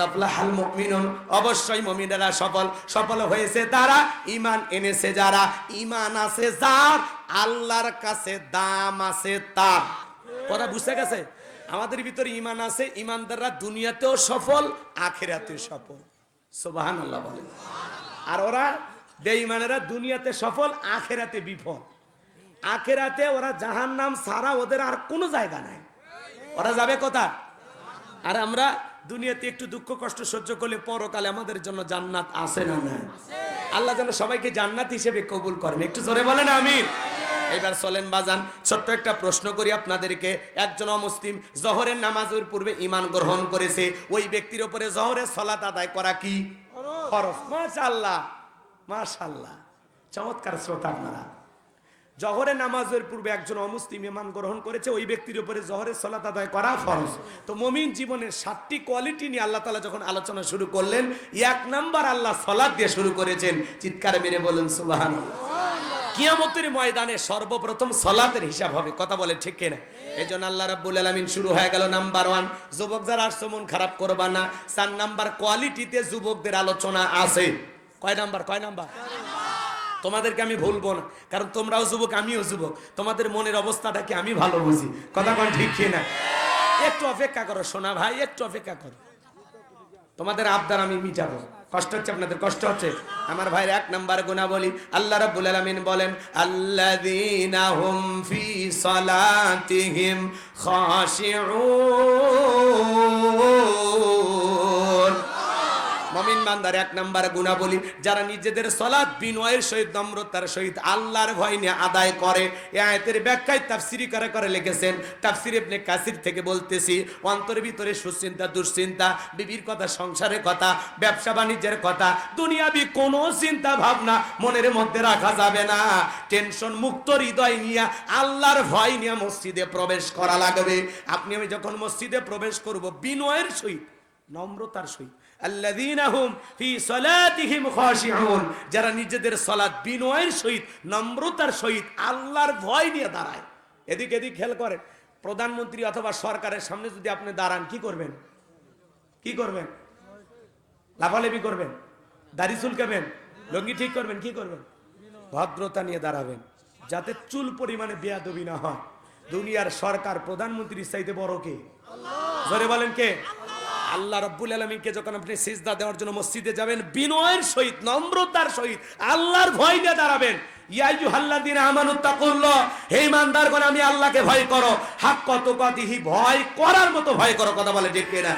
আফলাহাল মুমিনুন। অবশ্যই মুমিনেরা সফল। সফল হয়েছে তারা, ঈমান এনেছে যারা। ঈমান আছে যার, আল্লাহর কাছে দাম আছে তার। কথা বুঝতে গেছে? আমাদের ভিতরে ঈমান আছে, ঈমানদাররা দুনিয়াতেও সফল, আখিরাতেও সফল। সুবহানাল্লাহ বলে আর ওরা বেঈমানেরা দুনিয়াতে সফল, আখেরাতে বিফল। আখেরাতে ওরা জাহান্নাম ছাড়া ওদের আর কোনো জায়গা নাই। ওরা যাবে কোথায়? আর আমরা দুনিয়াতে একটু দুঃখ কষ্ট সহ্য করলে পরকালে আমাদের জন্য জান্নাত আছে না না আল্লাহ যেন সবাইকে জান্নাত হিসেবে কবুল করেন। একটু জোরে বলেন আমিন। এবার চলেন বাজান, ছোট্ট একটা প্রশ্ন করি আপনাদেরকে। একজন অমুসলিম জহরের নামাজের পূর্বে ইমান গ্রহণ করেছে। ওই ব্যক্তির উপরে জহরের সলাত আদায় করা কি? ফরজ। মাশাআল্লাহ মাশাআল্লাহ। চমৎকার শ্রোতা আপনারা। জহরে নামাজের পূর্বে একজন অমুসলিম ইমান গ্রহণ করেছে, ওই ব্যক্তির উপরে জহরের সলাত আদায় করা ফরজ। তো মমিন জীবনের সাতটি কোয়ালিটি নিয়ে আল্লাহ তালা যখন আলোচনা শুরু করলেন, এক নাম্বার আল্লাহ সলাদ দিয়ে শুরু করেছেন, চিৎকার মেরে বলেন সুবাহান কিয়ামতের ময়দানে সর্বপ্রথম সলাতের হিসাব হবে, কথা বলে ঠিক কিনা? এই জন্য আল্লাহ রাব্বুল আলামিন শুরু হয়ে গেল নাম্বার ওয়ান, যুবক যারা আসছো মন খারাপ করবা না। চার নাম্বার কোয়ালিটিতে যুবকদের আলোচনা আছে। কয় নাম্বার কয় নাম্বার? তোমাদেরকে আমি ভুলবো না। কারণ তোমরাও যুবক, আমিও যুবক। তোমাদের মনের অবস্থাটা কি আমি ভালো বুঝি? কথা কোন ঠিক কি না? একটু অপেক্ষা করো, সোনা ভাই, একটু অপেক্ষা করো। তোমাদের আবদার আমি মিটাবো। কষ্ট হচ্ছে আপনাদের, কষ্ট হচ্ছে? আমার ভাইয়ের এক নাম্বার গুণা বলি আল্লাহ রাব্বুল আলামিন বলেন, আল্লাযীনা হুম ফি সালাতিহিম খাশিউন। মমিন বান্দার এক নাম্বার গুণা বলি যারা নিজেদের সলাদ বিনয়ের সহিত নম্রতার সহিত আল্লাহর ভয় নিয়ে আদায় করে। এ আয়াতের ব্যাখ্যায় তাফসিরি করে করে লিখেছেন? তাফসির ইবনে কাসির থেকে বলতেছি, অন্তরের ভিতরে সুচিন্তা, দুশ্চিন্তা, বিবির কথা, সংসারের কথা, ব্যবসা বাণিজ্যের কথা, দুনিয়াবি কোনো চিন্তা ভাবনা মনের মধ্যে রাখা যাবে না। টেনশন মুক্ত হৃদয় নিয়ে আল্লাহর ভয় নিয়ে মসজিদে প্রবেশ করা লাগবে। আপনি আমি যখন মসজিদে প্রবেশ করব, বিনয়ের সহিত, নম্রতার সহিত যারা নিজেদের সালাত বিনয়ের সহিত, নম্রতার সহিত আল্লাহর ভয় নিয়ে দাঁড়ায়। এদিক এদিক খেয়াল করেন, প্রধানমন্ত্রী অথবা সরকারের সামনে যদি আপনি দাঁড়ান, কি করবেন? কি করবেন? লাফালাফি করবেন? দাড়ি চুলকাবেন? লঙ্গি ঠিক করবেন? কি করবেন? ভদ্রতা নিয়ে দাঁড়াবেন। যাতে চুল পরিমাণে বেয়াদবি না হয়। দুনিয়ার সরকার প্রধানমন্ত্রীর চাইতে বড় কে? জোরে বলেন কে? আল্লাহ রব্বুল আলমীকে যখন আপনি সিজদা দেওয়ার জন্য মসজিদে যাবেন, বিনয়ের সহিত, নম্রতার সহিত, আল্লাহর ভয় দিয়ে দাঁড়াবেন। ইয়াইজু হাল্লাদিন আমানুত্তা করল হে ইমানদারগণ, আমি আল্লাহকে ভয় করো। হাক কত ভয় করার মতো ভয় করো, কথা বলে ডেকে না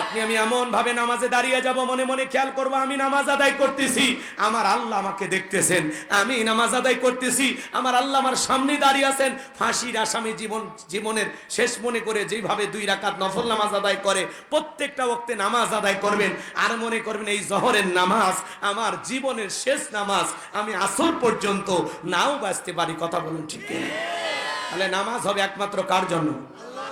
আপনি, আমি এমন ভাবে নামাজে দাঁড়িয়ে যাব, মনে মনে খেয়াল করব, আমি নামাজ আদায় করতেছি। আমার আল্লাহ আমাকে দেখতেছেন, আমি নামাজ আদায় করতেছি। আমার আল্লাহ আমার সামনে দাঁড়িয়ে আছেন। ফাঁসির আসামি জীবন, জীবনের শেষ মনে করে যেভাবে দুই রাকাত নফল নামাজ আদায় করে, প্রত্যেকটা ওক্তে নামাজ আদায় করবেন। আর মনে করবেন, এই জহরের নামাজ আমার জীবনের শেষ নামাজ, আমি আসর পর্যন্ত নাও বাঁচতে পারি, কথা বলুন ঠিক তাহলে নামাজ হবে একমাত্র কার জন্য?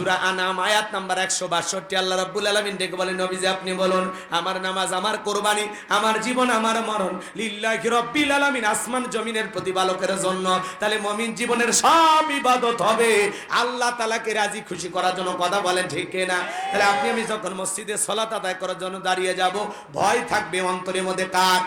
সূরা আনাম, আয়াত নাম্বার 162 আল্লাহ রাব্বুল আলামিন ডেকে বলেন, নবীজি আপনি বলুন, আমার নামাজ আমার কোরবানি, আমার জীবন আমার মরণ। লিল্লাহি রাব্বিল আলামিন, আসমান জমিনের প্রতিপালকের জন্য। তাহলে মুমিন জীবনের সব ইবাদত হবে। আল্লাহ তাআলাকে রাজি খুশি করার জন্য কথা বলেন, ঠিক না? তাহলে আপনি, আমি যখন মসজিদে সালাত আদায় করার জন্য দাঁড়িয়ে যাব, ভয় থাকবে অন্তরের মধ্যে কার?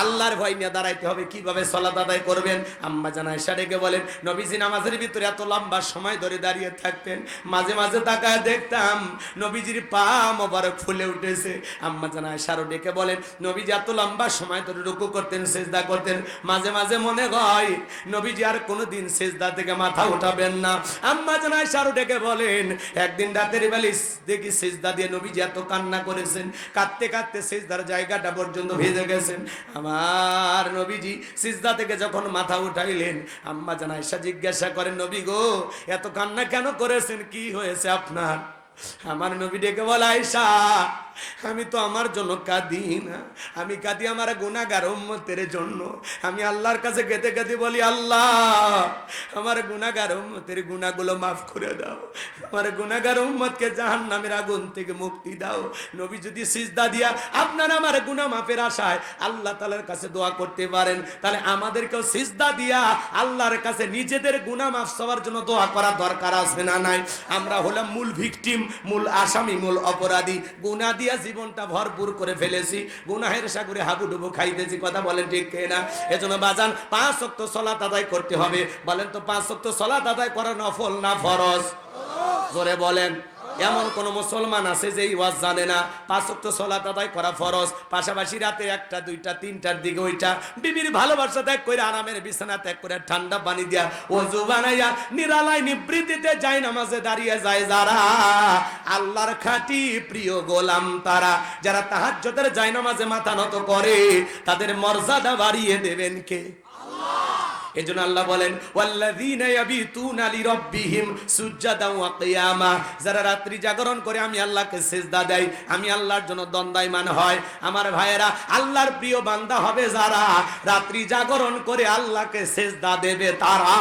আল্লাহর ভয় নিয়ে দাঁড়াইতে হবে, কীভাবে সলাত আদায় করবেন? আম্মা জানা এসা ডেকে বলেন, নবীজি নামাজের ভিতরে এত লম্বা সময় ধরে দাঁড়িয়ে থাকতেন, মাঝে মাঝে তাকায় দেখতাম নবীজির পা মোবারক ফুলে উঠেছে। আম্মা জানা এসারও ডেকে বলেন, নবীজি এত লম্বা সময় ধরে রুকু করতেন, সেজদা করতেন, মাঝে মাঝে মনে হয় নবীজি আর কোনোদিন সেজদা থেকে মাথা উঠাবেন না। আম্মা জানা এসারও ডেকে বলেন, একদিন রাতের বেলা দেখি সেজদা দিয়ে নবীজি এত কান্না করেছেন, কাঁদতে কাঁদতে সেজদার জায়গাটা পর্যন্ত ভেজে গেছেন। আমার নবীজি সিজদা থেকে যখন মাথা উঠাইলেন, আম্মা জানাইসা জিজ্ঞাসা করেন, নবী গো, এত কান্না কেন করেছেন? কি হয়েছে আপনার? আমার নবী ডেকে বলে আয়সা আমি তো আমার জন্য কাঁদি না। আমি কাঁদি আমার গুণাগার উম্মতের জন্য। আমি আল্লাহর কাছে কেঁদে কেঁদে বলি, আল্লাহ, আমার গুণাগার উম্মতের গুণাগুলো মাফ করে দাও। আমার গুণাগার উম্মতকে জাহান নামের আগুন থেকে মুক্তি দাও। নবী যদি সিজদা দিয়া আপনার আমার গুণা মাফের আশায় আল্লাহ তালার কাছে দোয়া করতে পারেন, তাহলে আমাদেরকেও সিজদা দিয়া আল্লাহর কাছে নিজেদের গুণা মাফ সবার জন্য দোয়া করা দরকার আছে না নাই? আমরা হলাম মূল ভিকটিম। মূল আসামি, মূল অপরাধী। গুণা দিয়া জীবনটা ভরপুর করে ফেলেছি। গুনাহের সাগরে হাবুডুবু খাইতেছি, কথা বলেন ঠিক না এজন্য বাজান, পাঁচ শক্ত সলা আদায় করতে হবে। বলেন তো, পাঁচ শক্ত সলা আদায় করা নফল না ফরজ? জোরে বলেন। এমন কোন মুসলমান আছে যে ওয়াজ জানে না। পাঁচ ওয়াক্ত সলাত আদায় করা ফরজ, পাশাপাশি রাতে একটা, দুইটা, তিনটার দিকে ওইটা। বিবির ভালোবাসা ত্যাগ করে আরামের বিছানা ত্যাগ করে ঠান্ডা পানি দিয়া ওযু বানাইয়া নিরালায় নিবৃত্তিতে যায়, নামাজে দাঁড়িয়ে যায় যারা। আল্লাহর খাঁটি প্রিয় গোলাম তারা। যারা তাহাজ্জুদের যায় নামাজে মাথা নত করে, তাদের মর্যাদা বাড়িয়ে দেবেন কে? এজন্য আল্লাহ বলেন, ওয়াল্লাযীনা ইয়াবিতুনা লিরাব্বিহিম সুজ্জাদাও ওয়া কিয়ামা। যারা রাত্রি জাগরণ করে আমি আল্লাহকে সিজদা দেয় আমি আল্লাহর জন্য দণ্ডায়মান হয়। আমার ভাইয়েরা, আল্লাহর প্রিয় বান্দা হবে যারা রাত্রি জাগরণ করে আল্লাহকে সিজদা দেবে তারা।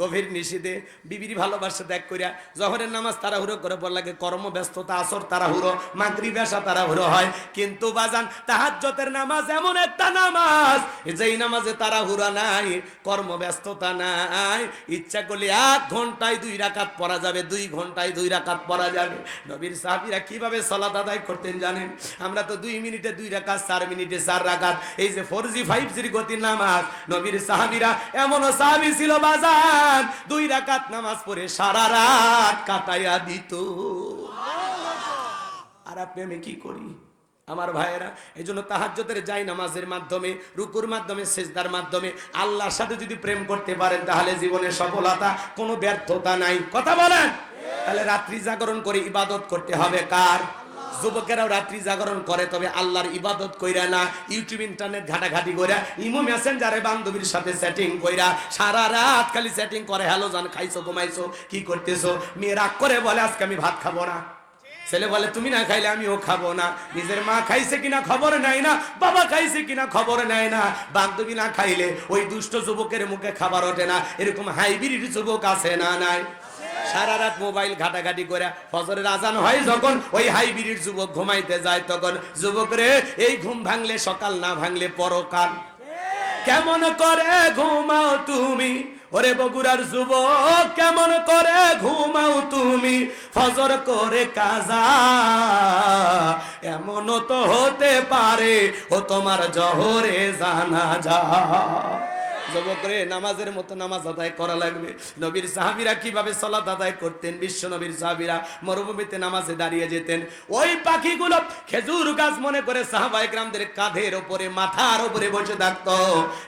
গভীর নিশিদে বিবির ভালোবাসা ত্যাগ করিয়া জহরের নামাজ তাড়াহুড়ো করে পর লাগে, কর্মব্যস্ততা, আসর তাড়াহুড়ো মাগরি বেশা তাড়াহুড়ো হয়। কিন্তু বাজান তাহাজ্জতের নামাজ এমন একটা নামাজ, যেই নামাজে তাড়াহুড়া নাই, কর্মব্যস্ততা নাই। ইচ্ছা করলে এক ঘন্টায় দুই রাকাত পড়া যাবে, দুই ঘন্টায় দুই রাকাত পড়া যাবে। নবীর সাহাবীরা কীভাবে সলাত আদায় করতেন জানেন? আমরা তো দুই মিনিটে দুই রাকাত, চার মিনিটে চার রাকাত। এই যে ফোর জি ফাইভ জির গতির নামাজ, নবীর সাহাবীরা এমনও সাহাবী ছিল বাজার দুই রাকাত নামাজ পড়ে সারা রাত কাটাইয়া দিত। আর আপনি, আমি কি করি? আমার ভাইয়েরা এই জন্য তাহাজ্যতের যাই নামাজের মাধ্যমে, রুকুর মাধ্যমে, সেজদার মাধ্যমে, আল্লাহর সাথে যদি প্রেম করতে পারেন, তাহলে জীবনে সফলতা, কোনো ব্যর্থতা নাই। কথা বলেন? তাহলে রাত্রি জাগরণ করে ইবাদত করতে হবে কার? যুবকেরাও রাত্রি জাগরণ করে, তবে আল্লাহর ইবাদত কইরা না ইউটিউব ইন্টারনেট ঘাটাঘাটি কইরা, ইমো মেসেঞ্জারে বান্ধবীর সাথে সেটিং কইরা, সারা রাত খালি সেটিং করে, হ্যালো জান, খাইছো, ঘুমাইছো, কি করতেছো? মেয়ে রাগ করে বলে, আজকে আমি ভাত খাব না। ছেলে বলে, তুমি না খাইলে আমিও খাব না। নিজের মা খাইছে কিনা খবর নাই না, বাবা খাইছে কিনা খবর নাই না। বান্ধবী না খাইলে ওই দুষ্ট যুবকের মুখে খাবার ওঠে না। এরকম হাইব্রিড যুবক আছে না নাই? সারা রাত মোবাইল ঘাটাঘাটি করে ফজরের আজান হয় যখন ওই হাইব্রিড যুবক ঘুমাইতে যায় তখন যুবক রে, এই ঘুম ভাঙলে সকাল, না ভাঙলে পরকাল। কেমন করে ঘুমাও তুমি? ওরে বগুড়ার যুবক, কেমন করে ঘুমাও তুমি? ফজর করে কাজা এমন তো হতে পারে, ও তোমার জহরে জানা যা যুবকরে নামাজের মতো নামাজ আদায় করা লাগবে। নবীর সাহাবিরা কীভাবে সলাত আদায় করতেন? বিশ্ব নবীর সাহাবিরা মরুভূমিতে নামাজে দাঁড়িয়ে যেতেন। ওই পাখিগুলো খেজুর গাছ মনে করে সাহাবাই গ্রামদের কাঁধের ওপরে, মাথার ওপরে বসে থাকতো।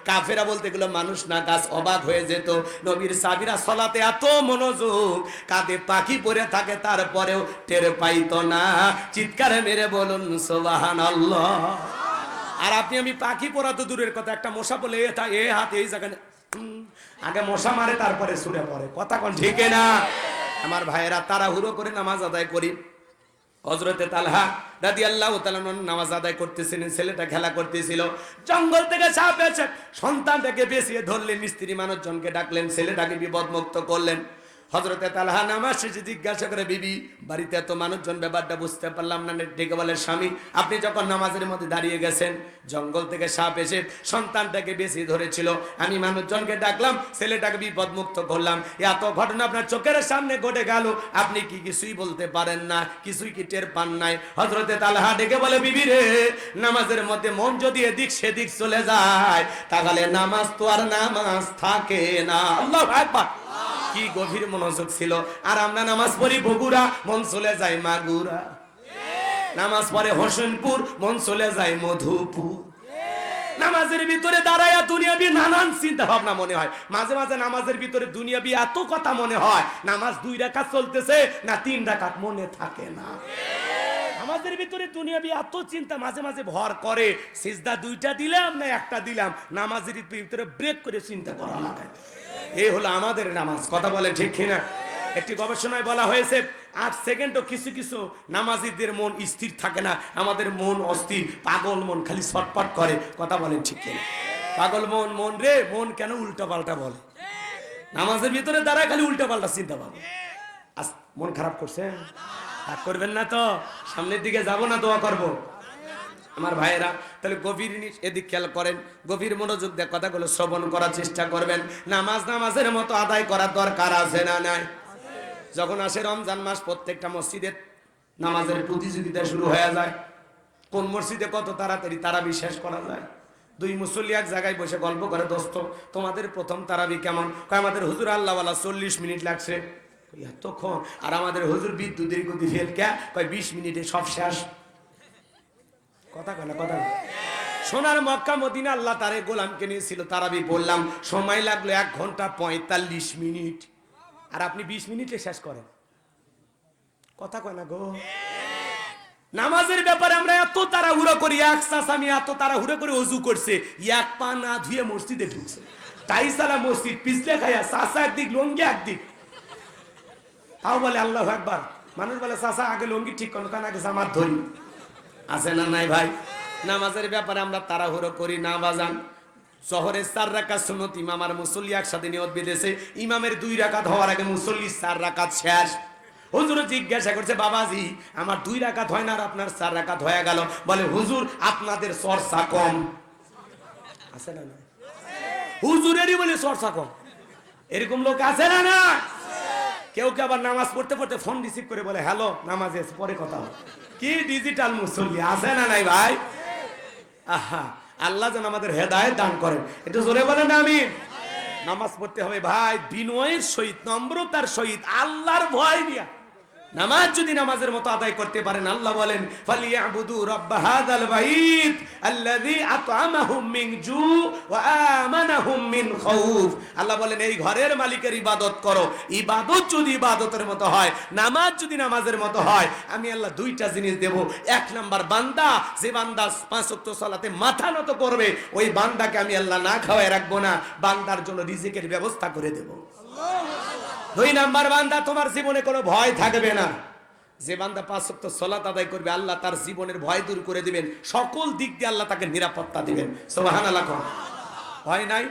কাফেরা বলতে গেলো মানুষ না, গাছ অবাক হয়ে যেত। নবীর সাহাবিরা সলাতে এত মনোযোগ, কাঁধে পাখি পরে থাকে, তারপরেও টের পাইতো না। চিৎকারে মেরে বলুন সোবাহান আল্লাহ আর আপনি, আমি পাখি পড়া তো দূরের কথা, একটা মশা বলে, এ তা- এ হাত, এই জায়গায় আগে মশা মারে, তারপরে সুরে পড়ে। কথা কোন ঠিক না? আমার ভাইয়েরা তারা হুড়ো করে নামাজ আদায় করি। হজরতে তালহা রাদি আল্লাহ নামাজ আদায় করতেছিলেন, ছেলেটা খেলা করতেছিল। জঙ্গল থেকে সাপ এসে সন্তানটাকে বেঁচিয়ে ধরলেন, স্ত্রী মানুষজনকে ডাকলেন, ছেলেটাকে বিপদমুক্ত করলেন। হজরতে তালহা নামাজ শেষে জিজ্ঞাসা করে, বিবি, বাড়িতে এত মানুষজন, ব্যাপারটা বুঝতে পারলাম না। ডেকে বলে, স্বামী, আপনি যখন নামাজের মধ্যে দাঁড়িয়ে গেছেন, জঙ্গল থেকে সাপ এসে সন্তানটাকে বেশি ধরেছিল, আমি মানুষজনকে ডাকলাম, ছেলেটাকে বিপদমুক্ত করলাম। এত ঘটনা আপনার চোখের সামনে ঘটে গেল, আপনি কি কিছুই বলতে পারেন না, কিছুই কি টের পান নাই? হজরতে তালহা ডেকে বলে, বিবি রে, নামাজের মধ্যে মন যদি এদিক সেদিক চলে যায়, তাহলে নামাজ তো আর নামাজ থাকে না। আল্লাহ কি গভীর মনোযোগ ছিল? আর আমরা নামাজ পড়ি বগুড়া, মন চলে যায় মাগুরা। নামাজ পড়ে হোসেনপুর, মন চলে যায় মধুপুর। নামাজের ভিতরে দাঁড়ায়া দুনিয়াবি নানান চিন্তা ভাবনা মনে হয়। মাঝে মাঝে নামাজের ভিতরে দুনিয়াবি এত কথা মনে হয়, নামাজ দুই রাকাত চলতেছে না তিন রাকাত মনে থাকে না। আমাদের ভিতরে দুনিয়াবি এত চিন্তা মাঝে মাঝে ভর করে, সিজদা দুইটা দিলাম না একটা দিলাম, নামাজের ভিতরে ব্রেক করে চিন্তা করা লাগে। এই হলো আমাদের নামাজ। কথা বলে ঠিক কিনা? একটি গবেষণায় বলা হয়েছে, আট সেকেন্ডও কিছু কিছু নামাজিদের মন স্থির থাকে না। আমাদের মন অস্থির, পাগল মন খালি ছটপট করে। কথা বলেন ঠিক কিনা? পাগল মন মন রে, মন কেন উল্টা পাল্টা বলে? নামাজের ভিতরে দাঁড়ায় খালি উল্টা পাল্টা চিন্তা পাবো মন খারাপ করছে করবেন না তো? সামনের দিকে যাব না, দোয়া করব। আমার ভাইয়েরা, তাহলে গভীর এদিক খেয়াল করেন, গভীর মনোযোগ দিয়ে কথাগুলো শ্রবণ করার চেষ্টা করবেন। নামাজ নামাজের মতো আদায় করার দরকার আছে না নাই? যখন আসে রমজান মাস, প্রত্যেকটা মসজিদে নামাজের প্রতিযোগিতা শুরু হয়ে যায়। কোন মসজিদে কত তাড়াতাড়ি তারা বিশ্বাস করা যায়? দুই মুসল্লি এক জায়গায় বসে গল্প করে, দোস্ত, তোমাদের প্রথম তারাবি কেমন? কয়, আমাদের হুজুর আল্লাহওয়ালা চল্লিশ মিনিট লাগছে। এতক্ষণ? আর আমাদের হুজুর বিদ্যুতের গতি ফেল কে? কয়, বিশ মিনিটে সব শেষ। কথা কয় না, কথা সোনার মক্কা মদিনা আল্লাহ তারে গোলামকে নিয়েছিল তারাবি বললাম, সময় লাগল এক ঘণ্টা পঁয়তাল্লিশ মিনিট। আর আপনি বিশ মিনিটে শেষ করেন। কথা কয় না গো। নামাজের ব্যাপারে আমরা এত তাড়াহুড়ো করি, এক চাষ আমি এত তাড়াহুড়ো করে অজু করছে, এক পা না ধুয়ে মসজিদে ঢুকছে। টাইসালা মসজিদ, পিছলে খাইয়া চাষা একদিক, লঙ্গি একদিক। তাও বলে আল্লাহ একবার মানুষ বলে চাষা আগে লঙ্গি ঠিক করো, কারণ আগে জামাত ধরি। আছে না নাই ভাই? নামাজের ব্যাপারে আমরা তাড়াহুড়ো করি, না বাজান। শহরের চার রাকাত সুন্নত, ইমাম আর মুসল্লি একসাথে নিয়ত বেঁধেছে। ইমামের দুই রাকাত হওয়ার আগে মুসল্লি চার রাকাত শেষ। হুজুর জিজ্ঞাসা করছে, বাবাজি, আমার দুই রাকাত হয় না আর আপনার চার রাকাত হয়ে গেল? বলে, হুজুর, আপনাদের চর্চা কম। আছে না হুজুরেরই বলে চর্চা কম। এরকম লোক আছে না না কেউ কে আবার নামাজ পড়তে পড়তে ফোন রিসিভ করে বলে হ্যালো নামাজ এসে পরে কথা কি ডিজিটাল মুসল্লি, আছে না নাই ভাই? আহা, আল্লাহ যেন আমাদের হেদায় দান করেন। একটু জোরে বলেন আমি নামাজ পড়তে হবে ভাই, বিনয়ের সহিত, নম্রতার সহিত, আল্লাহর ভয় নিয়া। নামাজ যদি নামাজের মতো আদায় করতে পারেন, আল্লাহ বলেন আল্লাহ বলেন, এই ঘরের মালিকের ইবাদত করো। ইবাদত যদি ইবাদতের মতো হয়, নামাজ যদি নামাজের মতো হয়, আমি আল্লাহ দুইটা জিনিস দেব। এক নাম্বার, বান্দা যে বান্দা পাঁচ ওয়াক্ত সালাতে মাথা নত করবে, ওই বান্দাকে আমি আল্লাহ না খাওয়ায় রাখব না। বান্দার জন্য রিজিকের ব্যবস্থা করে দেবো। দুই নাম্বার বান্দা, তোমার জীবনে কোনো ভয় থাকবে না। যে বান্দা পাঁচ সপ্তাহ সলাত আদায় করবে, আল্লাহ তার জীবনের ভয় দূর করে দিবেন। সকল দিক দিয়ে আল্লাহ তাকে নিরাপত্তা দিবেন। সোহান আল্লাহ ভয় নাই?